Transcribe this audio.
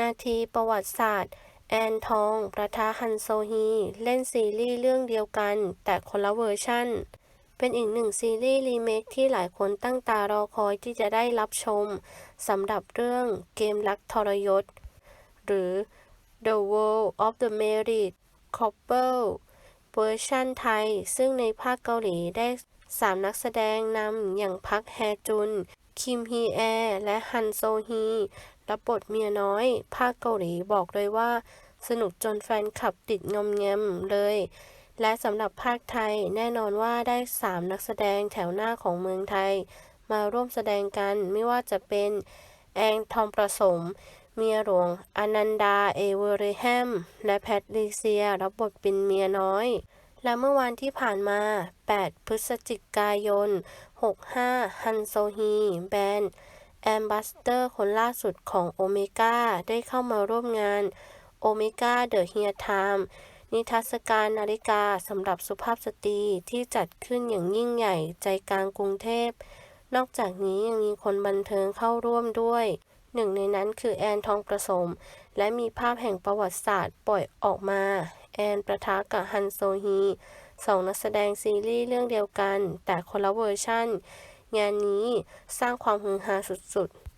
นาทีประวัติศาสตร์ แอนทอง ประทะฮันโซฮี เล่นซีรีส์เรื่องเดียวกัน แต่คนละเวอร์ชั่น เป็นอีกหนึ่งซีรีส์รีเมคที่หลายคนตั้งตารอคอยที่จะได้รับชมสำหรับเรื่องเกมรักทรยศ หรือ The World of the Married Couple เวอร์ชันไทย ซึ่งในภาคเกาหลีได้3นักแสดงนำอย่างพักแฮจุน คิมฮีแอ และฮันโซฮี รับบทเมียน้อย ภาคเกาหลีบอกเลยว่า สนุกจนแฟนคลับติดงอมแงมเลย และสำหรับภาคไทยแน่นอนว่าได้ 3 นักแสดงแถวหน้าของเมืองไทย มาร่วมแสดงกันไม่ว่าจะเป็นแองทองประสม เมียหลวงอนันดา เอเวอร์แฮม และแพทริเซีย รับบทเป็นเมียน้อย และเมื่อวานที่ผ่านมา 8 พฤศจิกายน 65 ฮันโซฮี แบนด์ แอมบาสเตอร์คนล่าสุดของโอเมก้าได้เข้ามาร่วมงานโอเมก้าเดอะเฮียไทม์นิทรรศการนาฬิกาสำหรับสุภาพสตรีที่จัดขึ้นอย่างยิ่งใหญ่ใจกลางกรุงเทพ นอกจากนี้ยังมีคนบันเทิงเข้าร่วมด้วย หนึ่งในนั้นคือแอนทองประสม และมีภาพแห่งประวัติศาสตร์ปล่อยออกมา แอนประทะกับฮันโซฮีสองนักแสดงซีรีส์เรื่องเดียวกัน แต่คนละเวอร์ชั่น งานนี้สร้างความฮือฮาสุดๆ